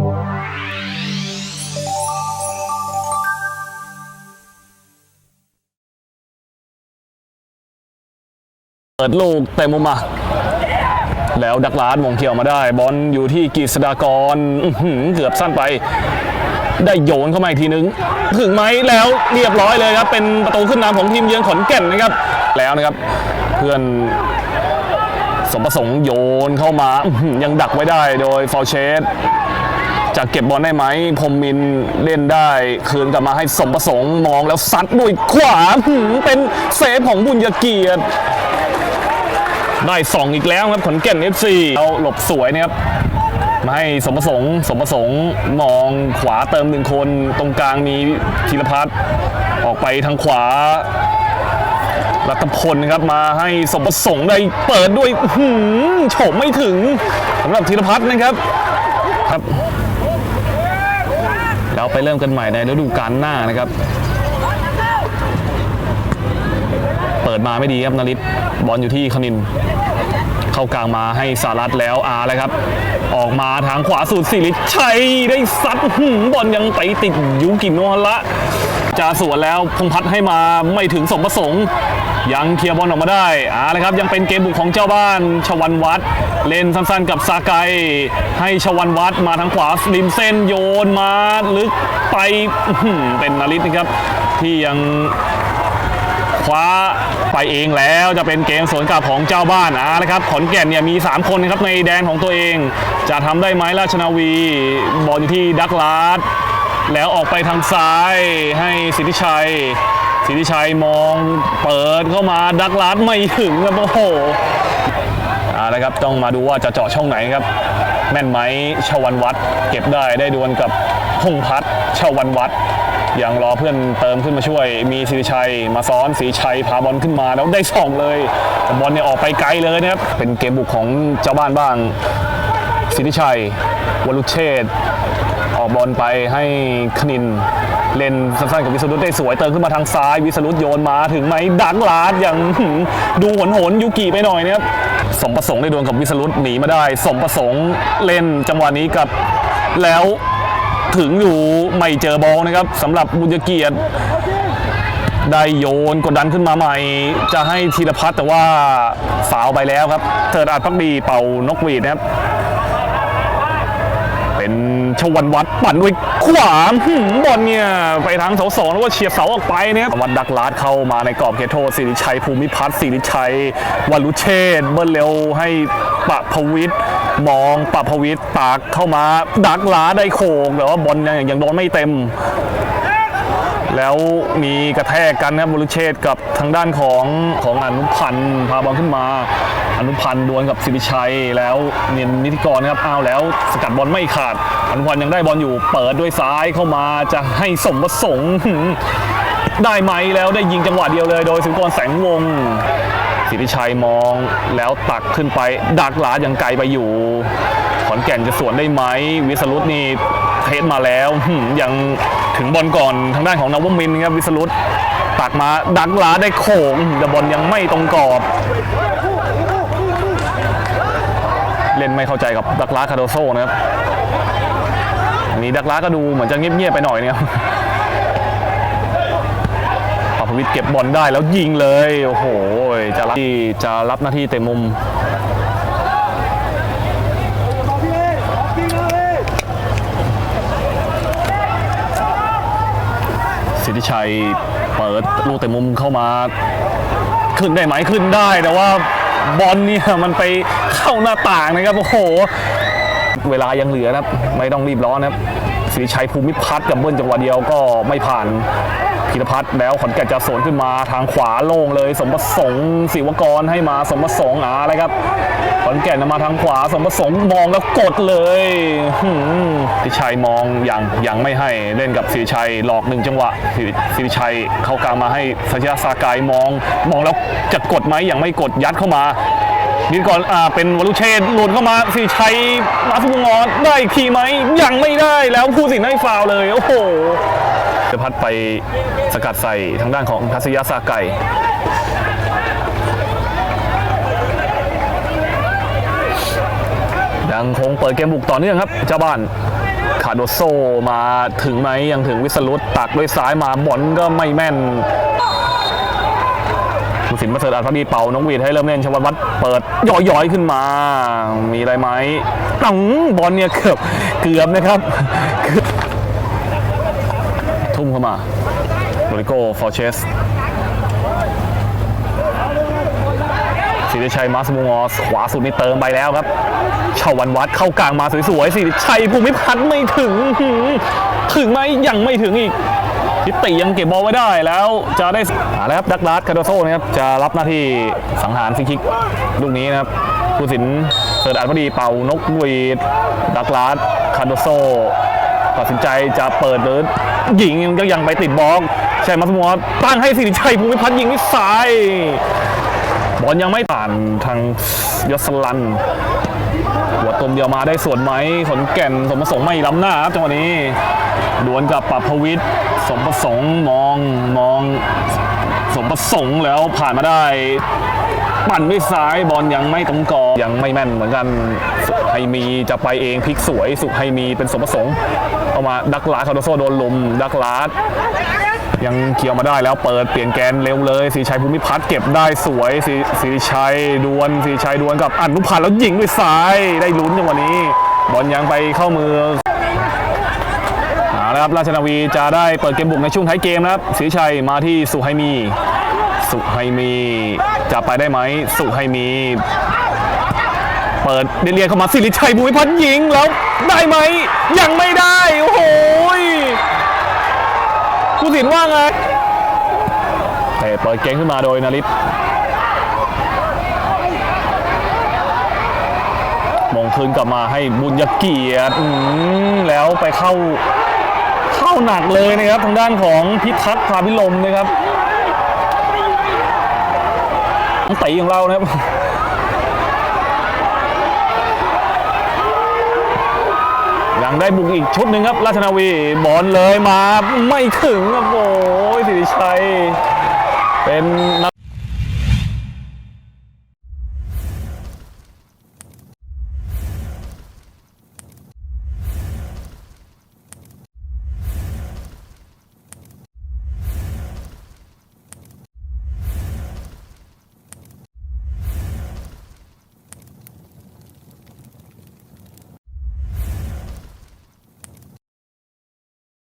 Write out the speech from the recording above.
เปิดลูกเต็มมุมมา แล้วดักลาดมงเขียวมาได้ บอลอยู่ที่กฤษดากรเกือบสั้นไป ได้โยนเข้ามาอีกทีนึง ถึงไหมแล้วเรียบร้อยเลยครับ เป็นประตูขึ้นนำของทีมเยือนขอนแก่นนะครับ แล้วนะครับ เพื่อนสมประสงค์โยนเข้ามายังดักไว้ได้โดยฟอลเชส จะเก็บบอลได้ไหมพรมมินเล่นได้ คืนกลับมาให้สมประสงค์มองแล้วซัดด้วยขวาเป็นเซฟของบุญยเกียรติได้สองอีกแล้วครับขอนแก่น FC เราหลบสวยนะครับมาให้สมประสงค์ สมประสงค์มองขวาเติมหนึ่งคนตรงกลางมีธีรพัฒน์ออกไปทางขวารัตพลนครับมาให้สมประสงค์ได้เปิดด้วยหือโฉมไม่ถึงสำหรับธีรพัฒน์นะครับครับ ไปเริ่มกันใหม่ในฤดูกาลหน้านะครับ เปิดมาไม่ดีครับนาริศบอลอยู่ที่คณิน เข้ากลางมาให้สารัตแล้วอาเลยครับ ออกมาทางขวาสุดสิริชัยได้ซัดหืมบอลยังไปติดยุกิโนฮละจะสวนแล้วพงพัฒน์ให้มาไม่ถึงสมประสงค์ ยังเคลียร์บอลออกมาได้อาเลยครับยังเป็นเกมบุกของเจ้าบ้านชวันวัดเล่นสั้นๆกับซาไกให้ชวันวัดมาทางขวาริมเส้นโยนมาลึกไปเป็นนาริศนะครับ ที่ยังคว้าไปเองแล้วจะเป็นเกมสวนกลับของเจ้าบ้านอะนะครับขอนแก่นเนี่ยมี 3 คนนะครับในแดนของตัวเอง จะทำได้ไหมราชนาวีบอลอยู่ที่ดักลาดแล้วออกไปทางซ้ายให้สิทธิชัย สิทธิชัยมองเปิดเข้ามาดักลาดไม่ถึงครับโอ้โหเอาละครับต้องมาดูว่าจะเจาะช่องไหนครับ แม่นไหมชวันวัดเก็บได้ได้ดวลกับพงพัฒน์ชวันวัดยังรอเพื่อนเติมขึ้นมาช่วย มีสิริชัย มาซ้อนสีชัยพาบอลขึ้นมาแล้วได้สองเลยแต่บอลเนี่ยออกไปไกลเลยนะครับเป็นเกมบุกของเจ้าบ้านบ้างสิทธิชัยวรุเชษฐ์ออกบอลไปให้คณิน เล่นสั้นๆกับวิสรุตได้สวยเติมขึ้นมาทางซ้ายวิสรุตโยนมาถึงไหมดักลาดอย่างดูหนหนยุกิไปหน่อยนะครับสมประสงค์ได้ดวลกับวิสรุตหนีมาได้ สมประสงค์เล่นจังหวะนี้กับแล้วถึงอยู่ไม่เจอบอลนะครับสำหรับบุญเกียรติได้โยนกดดันขึ้นมาใหม่ จะให้ธีรพัฒน์แต่ว่าสาวไปแล้วครับเทิดอาจพักดีเป่านกหวีดนะครับ เป็นชวันวัดปั่นด้วยขวาบอลเนี่ยไปทางเสาสองแล้วก็เฉียดเสาออกไปเนะครับวัดดักลาดเข้ามาในกรอบเขตโทษสิริชัยภูมิพัฒน์สิริชัยวรุเชษฐ์เบิ้ลเร็วให้ปะพวิทย์มองปะพวิทย์ตากเข้ามาดักลาดได้โขงแต่ว่าบอลยังยังโดนไม่เต็มแล้วมีกระแทกกันนะครับบุรุเชษฐ์กับทางด้านของของอนุพันธ์พาบอลขึ้นมา อนุพันธ์ดวลกับสิริชัยแล้วเนียนนิติกรนะครับอ้าวแล้วสกัดบอลไม่ขาดอนุพันธ์ยังได้บอลอยู่เปิดด้วยซ้ายเข้ามาจะให้สมประสงค์ได้ไหมแล้วได้ยิงจังหวะเดียวเลย โดยสุกรแสงวงสิริชัยมองแล้วตักขึ้นไปดักหลาดยังไกลไปอยู่ขอนแก่นจะสวนได้ไหมวิสรุตนี่เทสมาแล้วยังถึงบอลก่อนทางด้านของนวมินครับวิสรุตตักมาดักหลาได้โขงแต่บอลยังไม่ตรงกรอบ เล่นไม่เข้าใจกับดักลาคาโดโซนะครับอันนี้ดักลาก็ดูเหมือนจะเงียบๆไปหน่อยเนี่ยครับปาวิทย์เก็บบอลได้แล้วยิงเลยโอ้โหจะรับที่จะรับหน้าที่เตะมุมสิทธิชัยเปิดลูกเตะมุมเข้ามา ขึ้นได้ไหมขึ้นได้แต่ว่า บอลเนี่ยมันไปเข้าหน้าต่างนะครับโอ้โห เวลายังเหลือนะครับ ไม่ต้องรีบร้อนนะครับสิริชัยภูมิพัฒน์กับเบิ้ลจังหวะเดียวก็ไม่ผ่าน พิรพัฒน์แล้วขอนแก่นจะสวนขึ้นมาทางขวาโล่งเลย สมประสงค์ศิวกรให้มาสมประสงค์อาอะไรครับขอนแก่นมาทางขวาสมประสงค์มองแล้วกดเลยสิชัยมองอยังยังไม่ให้เล่นกับสิชัยหลอกหนึ่งจังหวะสิชัยเข้ากลางมาให้สัญญาสากายมอง มองแล้วจะกดไหมยังไม่กดยัดเข้ามานิดก่อนอ่าเป็นวรุเชษฐ์หลุดเข้ามาสิชัยมาสุงอนได้อีกทีไหมยังไม่ได้แล้วผู้สินให้ฟาวเลย โอ้โห จะพัดไปสกัดใส่ทางด้านของทัศยาสาไก่ยังคงเปิดเกมบุกต่อเนื่องครับเจ้าบ้านาโดโซมาถึงไหมยังถึงวิสรุตตักด้วยซ้ายมาบอลก็ไม่แม่นผู้สินประเสริฐอัลพดีเป่านกหวีดให้เริ่มเล่นชวัตวัฒน์เปิดย่อยๆขึ้นมา มีอะไรไหมตังบอลเนี่ยเกือบเกือบนะครับ เข้ามาโรดิโกฟอร์เชสสิริชัยมาสมูงอสขวาสุดนี่เติมไปแล้วครับชาวันวัดเข้ากลางมาสวยๆสิริชัยภูมิพัฒน์ไม่ถึง ถึงไหมยังไม่ถึงอีกทิติยังเก็บบอลไว้ได้แล้วจะได้อาแล้วครับดักลาสคาโดโซนะครับจะรับหน้าที่สังหารฟรีคิกลูกนี้นะครับผู้สินเสิร์ตอันพอดีเป่านกหวีดดักลาสคาโดโซตัดสินใจจะเปิดหรือ ยิงก็ยังไปติดบล็อกใช่มาสมูงตั้งให้สิริชัยภูมิพัฒน์ยิงที่ซ้ายบอลยังไม่ผ่านทางยศลันหัวตมเดียวมาได้ส่วนไหมขนแก่นสมประสงค์ไม่ล้ำหน้าครับจังหวะนี้ดวลกับปัพวิทย์สมประสงค์มองมอง สมประสงค์แล้วผ่านมาได้ปั่นด้วยซ้ายบอลยังไม่ตรงกอยังไม่แม่นเหมือนกันสุไฮมีจะไปเองพลิกสวยสุไฮมีเป็นสมประสงค์ามาดักลาสคาร์โดโซโดนลุมดักลาสยังเกี่ยวมาได้แล้วเปิดเปลี่ยนแกนเร็วเลยสีชัยภูมิพัฒน์เก็บได้สวยสีสีชัยดวลสีชัยดวลกับอนุพันธ์แล้วยิงด้วยซ้ายได้ลุ้นจังหวะนี้ บอลยังไปเข้ามือเอาละครับราชนาวีจะได้เปิดเกมบุกในช่วงท้ายเกมนะครับสีชัยมาที่สุไฮมี สุไฮมีจะไปได้ไหมสุไฮมี เปิดเรียนเข้ามาสิริชัยภูมิพัฒน์ยิงแล้ว ได้ไหม ยังไม่ได้ โอ้โหผู้สินว่าไงเตะเปิดเกมขึ้นมาโดยนาริตมงคืนกลับมาให้บุญยเกียรติแล้วไปเข้าเข้าหนักเลยนะครับ ทางด้านของพิทักษ์พาพิลมนะครับตีของเรานะครับ งได้บุกอีกชุดหนึ่งครับ ราชนาวีบอลเลยมาไม่ถึงครับโอ้ยสิริชัย เป็น